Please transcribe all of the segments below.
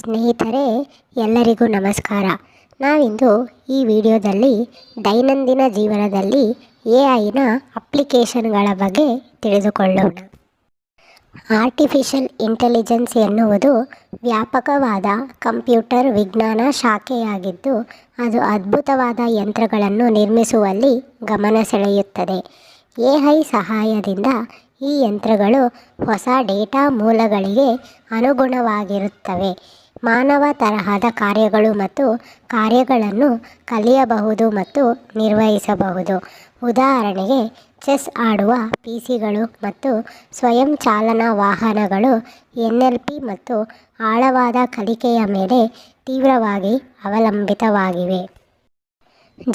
ಸ್ನೇಹಿತರೆ, ಎಲ್ಲರಿಗೂ ನಮಸ್ಕಾರ. ನಾವಿಂದು ಈ ವಿಡಿಯೋದಲ್ಲಿ ದೈನಂದಿನ ಜೀವನದಲ್ಲಿ ಎ ಐನ ಅಪ್ಲಿಕೇಶನ್ಗಳ ಬಗ್ಗೆ ತಿಳಿದುಕೊಳ್ಳೋಣ. ಆರ್ಟಿಫಿಷಿಯಲ್ ಇಂಟೆಲಿಜೆನ್ಸ್ ಎನ್ನುವುದು ವ್ಯಾಪಕವಾದ ಕಂಪ್ಯೂಟರ್ ವಿಜ್ಞಾನ ಶಾಖೆಯಾಗಿದ್ದು, ಅದು ಅದ್ಭುತವಾದ ಯಂತ್ರಗಳನ್ನು ನಿರ್ಮಿಸುವಲ್ಲಿ ಗಮನ ಸೆಳೆಯುತ್ತದೆ. ಎ ಐ ಸಹಾಯದಿಂದ ಈ ಯಂತ್ರಗಳು ಹೊಸ ಡೇಟಾ ಮೂಲಗಳಿಗೆ ಅನುಗುಣವಾಗಿರುತ್ತವೆ. ಮಾನವ ತರಹದ ಕಾರ್ಯಗಳು ಮತ್ತು ಕಾರ್ಯಗಳನ್ನು ಕಲಿಯಬಹುದು ಮತ್ತು ನಿರ್ವಹಿಸಬಹುದು. ಉದಾಹರಣೆಗೆ, ಚೆಸ್ ಆಡುವ ಪಿ ಸಿಗಳು ಮತ್ತು ಸ್ವಯಂ ಚಾಲನಾ ವಾಹನಗಳು, ಎನ್ ಎಲ್ ಪಿ ಮತ್ತು ಆಳವಾದ ಕಲಿಕೆಯ ಮೇಲೆ ತೀವ್ರವಾಗಿ ಅವಲಂಬಿತವಾಗಿವೆ.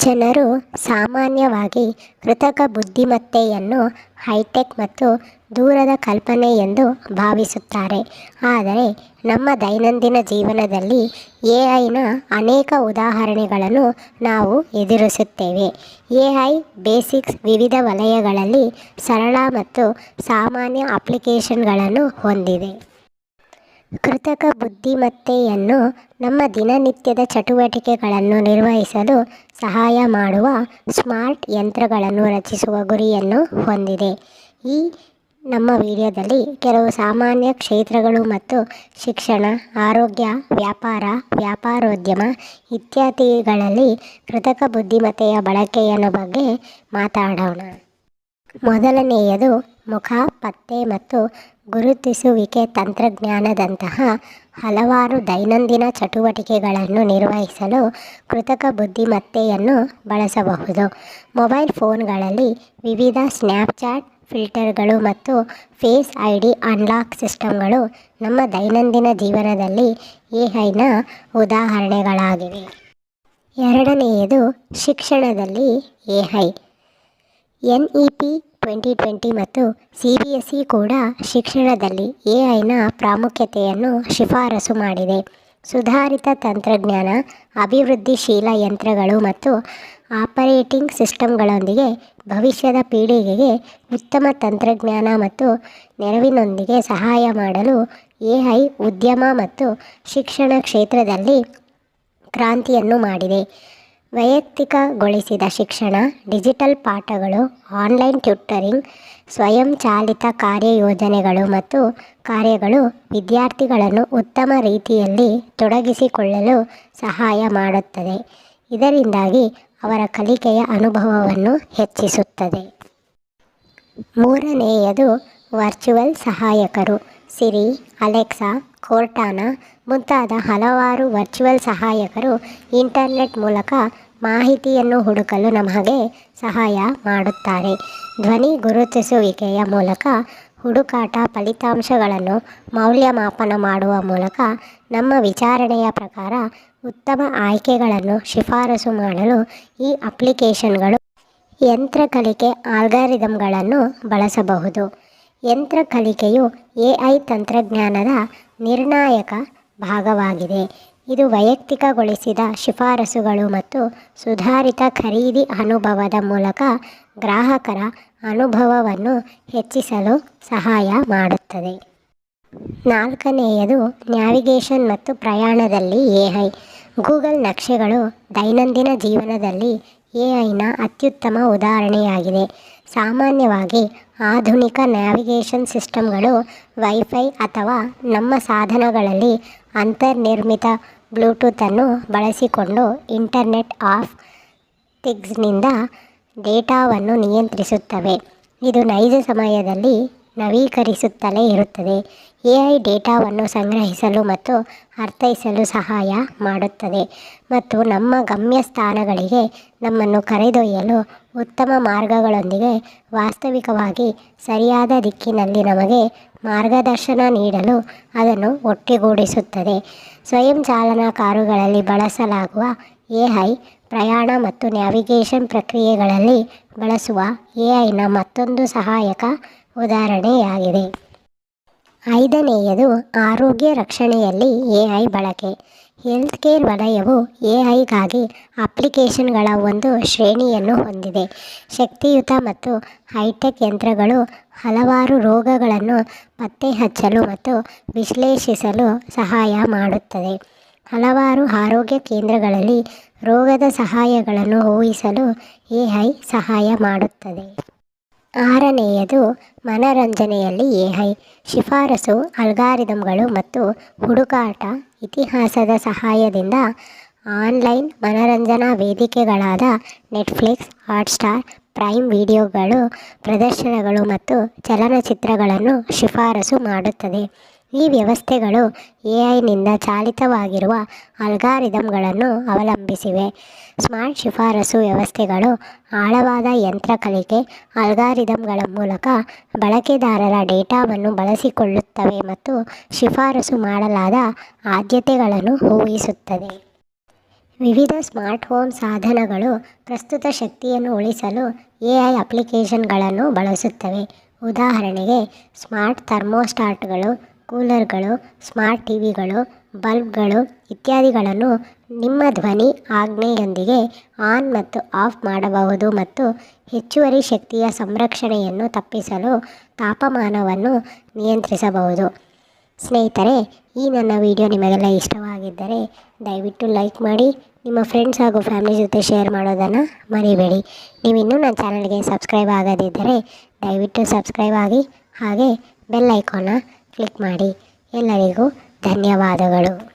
ಜನರು ಸಾಮಾನ್ಯವಾಗಿ ಕೃತಕ ಬುದ್ಧಿಮತ್ತೆಯನ್ನು ಹೈಟೆಕ್ ಮತ್ತು ದೂರದ ಕಲ್ಪನೆ ಎಂದು ಭಾವಿಸುತ್ತಾರೆ. ಆದರೆ ನಮ್ಮ ದೈನಂದಿನ ಜೀವನದಲ್ಲಿ ಎ ಐನ ಅನೇಕ ಉದಾಹರಣೆಗಳನ್ನು ನಾವು ಎದುರಿಸುತ್ತೇವೆ. ಎ ಐ ಬೇಸಿಕ್ಸ್ ವಿವಿಧ ವಲಯಗಳಲ್ಲಿ ಸರಳ ಮತ್ತು ಸಾಮಾನ್ಯ ಅಪ್ಲಿಕೇಶನ್ಗಳನ್ನು ಹೊಂದಿದೆ. ಕೃತಕ ಬುದ್ಧಿಮತ್ತೆಯನ್ನು ನಮ್ಮ ದಿನನಿತ್ಯದ ಚಟುವಟಿಕೆಗಳನ್ನು ನಿರ್ವಹಿಸಲು ಸಹಾಯ ಮಾಡುವ ಸ್ಮಾರ್ಟ್ ಯಂತ್ರಗಳನ್ನು ರಚಿಸುವ ಗುರಿಯನ್ನು ಹೊಂದಿದೆ. ಈ ನಮ್ಮ ವಿಡಿಯೋದಲ್ಲಿ ಕೆಲವು ಸಾಮಾನ್ಯ ಕ್ಷೇತ್ರಗಳು ಮತ್ತು ಶಿಕ್ಷಣ, ಆರೋಗ್ಯ, ವ್ಯಾಪಾರ, ವ್ಯಾಪಾರೋದ್ಯಮ ಇತ್ಯಾದಿಗಳಲ್ಲಿ ಕೃತಕ ಬುದ್ಧಿಮತ್ತೆಯ ಬಳಕೆಯನ್ನು ಬಗ್ಗೆ ಮಾತಾಡೋಣ. ಮೊದಲನೆಯದು ಮುಖ, ಪತ್ತೆ ಮತ್ತು ಗುರುತಿಸುವಿಕೆ ತಂತ್ರಜ್ಞಾನದಂತಹ ಹಲವಾರು ದೈನಂದಿನ ಚಟುವಟಿಕೆಗಳನ್ನು ನಿರ್ವಹಿಸಲು ಕೃತಕ ಬುದ್ಧಿಮತ್ತೆಯನ್ನು ಬಳಸಬಹುದು. ಮೊಬೈಲ್ ಫೋನ್ಗಳಲ್ಲಿ ವಿವಿಧ ಸ್ನ್ಯಾಪ್ಚಾಟ್ ಫಿಲ್ಟರ್ಗಳು ಮತ್ತು ಫೇಸ್ ಐ ಡಿ ಅನ್ಲಾಕ್ ಸಿಸ್ಟಮ್ಗಳು ನಮ್ಮ ದೈನಂದಿನ ಜೀವನದಲ್ಲಿ ಎ ಐನ ಉದಾಹರಣೆಗಳಾಗಿವೆ. ಎರಡನೆಯದು ಶಿಕ್ಷಣದಲ್ಲಿ A I. N E P twenty twenty ಮತ್ತು ಸಿ ಬಿ ಎಸ್ ಇ ಕೂಡ ಶಿಕ್ಷಣದಲ್ಲಿ ಎ ಐನ ಪ್ರಾಮುಖ್ಯತೆಯನ್ನು ಶಿಫಾರಸು ಮಾಡಿದೆ. ಸುಧಾರಿತ ತಂತ್ರಜ್ಞಾನ, ಅಭಿವೃದ್ಧಿಶೀಲ ಯಂತ್ರಗಳು ಮತ್ತು ಆಪರೇಟಿಂಗ್ ಸಿಸ್ಟಮ್ಗಳೊಂದಿಗೆ ಭವಿಷ್ಯದ ಪೀಳಿಗೆಗೆ ಉತ್ತಮ ತಂತ್ರಜ್ಞಾನ ಮತ್ತು ನೆರವಿನೊಂದಿಗೆ ಸಹಾಯ ಮಾಡಲು ಎ ಉದ್ಯಮ ಮತ್ತು ಶಿಕ್ಷಣ ಕ್ಷೇತ್ರದಲ್ಲಿ ಕ್ರಾಂತಿಯನ್ನು ಮಾಡಿದೆ. ವೈಯಕ್ತಿಕಗೊಳಿಸಿದ ಶಿಕ್ಷಣ, ಡಿಜಿಟಲ್ ಪಾಠಗಳು, ಆನ್ಲೈನ್ ಟ್ಯೂಟರಿಂಗ್ ಸ್ವಯಂಚಾಲಿತ ಕಾರ್ಯಯೋಜನೆಗಳು ಮತ್ತು ಕಾರ್ಯಗಳು ವಿದ್ಯಾರ್ಥಿಗಳನ್ನು ಉತ್ತಮ ರೀತಿಯಲ್ಲಿ ತೊಡಗಿಸಿಕೊಳ್ಳಲು ಸಹಾಯ ಮಾಡುತ್ತದೆ. ಇದರಿಂದಾಗಿ ಅವರ ಕಲಿಕೆಯ ಅನುಭವವನ್ನು ಹೆಚ್ಚಿಸುತ್ತದೆ. ಮೂರನೆಯದು ವರ್ಚುವಲ್ ಸಹಾಯಕರು. ಸಿರಿ, ಅಲೆಕ್ಸಾ, ಕೋರ್ಟಾನ ಮುಂತಾದ ಹಲವಾರು ವರ್ಚುವಲ್ ಸಹಾಯಕರು ಇಂಟರ್ನೆಟ್ ಮೂಲಕ ಮಾಹಿತಿಯನ್ನು ಹುಡುಕಲು ನಮಗೆ ಸಹಾಯ ಮಾಡುತ್ತಾರೆ. ಧ್ವನಿ ಗುರುತಿಸುವಿಕೆಯ ಮೂಲಕ ಹುಡುಕಾಟ ಫಲಿತಾಂಶಗಳನ್ನು ಮೌಲ್ಯಮಾಪನ ಮಾಡುವ ಮೂಲಕ ನಮ್ಮ ವಿಚಾರಣೆಯ ಪ್ರಕಾರ ಉತ್ತಮ ಆಯ್ಕೆಗಳನ್ನು ಶಿಫಾರಸು ಮಾಡಲು ಈ ಅಪ್ಲಿಕೇಶನ್ಗಳು ಯಂತ್ರ ಕಲಿಕೆ ಆಲ್ಗಾರಿದಮ್ಗಳನ್ನು ಬಳಸಬಹುದು. ಯಂತ್ರ ಕಲಿಕೆಯು ಎ ಐ ತಂತ್ರಜ್ಞಾನದ ನಿರ್ಣಾಯಕ ಭಾಗವಾಗಿದೆ. ಇದು ವೈಯಕ್ತಿಕಗೊಳಿಸಿದ ಶಿಫಾರಸುಗಳು ಮತ್ತು ಸುಧಾರಿತ ಖರೀದಿ ಅನುಭವದ ಮೂಲಕ ಗ್ರಾಹಕರ ಅನುಭವವನ್ನು ಹೆಚ್ಚಿಸಲು ಸಹಾಯ ಮಾಡುತ್ತದೆ. ನಾಲ್ಕನೆಯದು, ನ್ಯಾವಿಗೇಷನ್ ಮತ್ತು ಪ್ರಯಾಣದಲ್ಲಿ ಎ ಐ ಗೂಗಲ್ ನಕ್ಷೆಗಳು ದೈನಂದಿನ ಜೀವನದಲ್ಲಿ ಎ ಐನ ಅತ್ಯುತ್ತಮ ಉದಾಹರಣೆಯಾಗಿದೆ. ಸಾಮಾನ್ಯವಾಗಿ ಆಧುನಿಕ ನ್ಯಾವಿಗೇಷನ್ ಸಿಸ್ಟಮ್ಗಳು ವೈಫೈ ಅಥವಾ ನಮ್ಮ ಸಾಧನಗಳಲ್ಲಿ ಅಂತರ್ನಿರ್ಮಿತ ಬ್ಲೂಟೂತನ್ನು ಬಳಸಿಕೊಂಡು ಇಂಟರ್ನೆಟ್ ಆಫ್ ಥಿಂಗ್ಸ್ನಿಂದ ಡೇಟಾವನ್ನು ನಿಯಂತ್ರಿಸುತ್ತವೆ. ಇದು ನೈಜ ಸಮಯದಲ್ಲಿ ನವೀಕರಿಸುತ್ತಲೇ ಇರುತ್ತದೆ. ಎ ಐ ಡೇಟಾವನ್ನು ಸಂಗ್ರಹಿಸಲು ಮತ್ತು ಅರ್ಥೈಸಲು ಸಹಾಯ ಮಾಡುತ್ತದೆ ಮತ್ತು ನಮ್ಮ ಗಮ್ಯಸ್ಥಾನಗಳಿಗೆ ನಮ್ಮನ್ನು ಕರೆದೊಯ್ಯಲು ಉತ್ತಮ ಮಾರ್ಗಗಳೊಂದಿಗೆ ವಾಸ್ತವಿಕವಾಗಿ ಸರಿಯಾದ ದಿಕ್ಕಿನಲ್ಲಿ ನಮಗೆ ಮಾರ್ಗದರ್ಶನ ನೀಡಲು ಅದನ್ನು ಒಟ್ಟುಗೂಡಿಸುತ್ತದೆ. ಸ್ವಯಂ ಚಾಲನಾ ಕಾರುಗಳಲ್ಲಿ ಬಳಸಲಾಗುವ ಎ ಪ್ರಯಾಣ ಮತ್ತು ನ್ಯಾವಿಗೇಷನ್ ಪ್ರಕ್ರಿಯೆಗಳಲ್ಲಿ ಬಳಸುವ ಎ ಐನ ಮತ್ತೊಂದು ಸಹಾಯಕ ಉದಾಹರಣೆಯಾಗಿದೆ. ಐದನೆಯದು ಆರೋಗ್ಯ ರಕ್ಷಣೆಯಲ್ಲಿ ಎ ಐ ಬಳಕೆ. ಹೆಲ್ತ್ ಕೇರ್ ವಲಯವು ಎ ಐಗಾಗಿ ಅಪ್ಲಿಕೇಶನ್ಗಳ ಒಂದು ಶ್ರೇಣಿಯನ್ನು ಹೊಂದಿದೆ. ಶಕ್ತಿಯುತ ಮತ್ತು ಹೈಟೆಕ್ ಯಂತ್ರಗಳು ಹಲವಾರು ರೋಗಗಳನ್ನು ಪತ್ತೆ ಹಚ್ಚಲು ಮತ್ತು ವಿಶ್ಲೇಷಿಸಲು ಸಹಾಯ ಮಾಡುತ್ತದೆ. ಹಲವಾರು ಆರೋಗ್ಯ ಕೇಂದ್ರಗಳಲ್ಲಿ ರೋಗದ ಸಹಾಯಗಳನ್ನು ಊಹಿಸಲು ಎ ಐ ಸಹಾಯ ಮಾಡುತ್ತದೆ. ಆರನೆಯದು ಮನರಂಜನೆಯಲ್ಲಿ ಎ ಐ ಶಿಫಾರಸು, ಅಲ್ಗಾರಿದಮ್ಗಳು ಮತ್ತು ಹುಡುಕಾಟ ಇತಿಹಾಸದ ಸಹಾಯದಿಂದ ಆನ್ಲೈನ್ ಮನರಂಜನಾ ವೇದಿಕೆಗಳಾದ ನೆಟ್ಫ್ಲಿಕ್ಸ್, ಹಾಟ್ಸ್ಟಾರ್, ಪ್ರೈಮ್ ವಿಡಿಯೋಗಳು, ಪ್ರದರ್ಶನಗಳು ಮತ್ತು ಚಲನಚಿತ್ರಗಳನ್ನು ಶಿಫಾರಸು ಮಾಡುತ್ತದೆ. ಈ ವ್ಯವಸ್ಥೆಗಳು ಎ ಐನಿಂದ ಚಾಲಿತವಾಗಿರುವ ಅಲ್ಗಾರಿದಮ್ಗಳನ್ನು ಅವಲಂಬಿಸಿವೆ. ಸ್ಮಾರ್ಟ್ ಶಿಫಾರಸು ವ್ಯವಸ್ಥೆಗಳು ಆಳವಾದ ಯಂತ್ರ ಕಲಿಕೆ ಅಲ್ಗಾರಿದಮ್ಗಳ ಮೂಲಕ ಬಳಕೆದಾರರ ಡೇಟಾವನ್ನು ಬಳಸಿಕೊಳ್ಳುತ್ತವೆ ಮತ್ತು ಶಿಫಾರಸು ಮಾಡಲಾದ ಆದ್ಯತೆಗಳನ್ನು ಊಹಿಸುತ್ತದೆ. ವಿವಿಧ ಸ್ಮಾರ್ಟ್ ಹೋಮ್ ಸಾಧನಗಳು ಪ್ರಸ್ತುತ ಶಕ್ತಿಯನ್ನು ಉಳಿಸಲು ಎ ಐ ಅಪ್ಲಿಕೇಶನ್ಗಳನ್ನು ಬಳಸುತ್ತವೆ. ಉದಾಹರಣೆಗೆ, ಸ್ಮಾರ್ಟ್ ಥರ್ಮೋಸ್ಟಾಟ್ಗಳು ಕೂಲರ್ಗಳು, ಸ್ಮಾರ್ಟ್ ಟಿವಿಗಳು, ಬಲ್ಬ್ಗಳು ಇತ್ಯಾದಿಗಳನ್ನು ನಿಮ್ಮ ಧ್ವನಿ ಆಜ್ಞೆಯೊಂದಿಗೆ ಆನ್ ಮತ್ತು ಆಫ್ ಮಾಡಬಹುದು ಮತ್ತು ಹೆಚ್ಚುವರಿ ಶಕ್ತಿಯ ಸಂರಕ್ಷಣೆಯನ್ನು ತಪ್ಪಿಸಲು ತಾಪಮಾನವನ್ನು ನಿಯಂತ್ರಿಸಬಹುದು. ಸ್ನೇಹಿತರೆ, ಈ ನನ್ನ ವಿಡಿಯೋ ನಿಮಗೆಲ್ಲ ಇಷ್ಟವಾಗಿದ್ದರೆ ದಯವಿಟ್ಟು ಲೈಕ್ ಮಾಡಿ, ನಿಮ್ಮ ಫ್ರೆಂಡ್ಸ್ ಹಾಗೂ ಫ್ಯಾಮಿಲಿ ಜೊತೆ ಶೇರ್ ಮಾಡೋದನ್ನು ಮರಿಬೇಡಿ. ನೀವು ಇನ್ನೂ ನನ್ನ ಚಾನಲ್ಗೆ ಸಬ್ಸ್ಕ್ರೈಬ್ ಆಗದಿದ್ದರೆ ದಯವಿಟ್ಟು ಸಬ್ಸ್ಕ್ರೈಬ್ ಆಗಿ ಹಾಗೆ ಬೆಲ್ ಐಕಾನ್ನ ಕ್ಲಿಕ್ ಮಾಡಿ ಎಲ್ಲರಿಗೂ ಧನ್ಯವಾದಗಳು.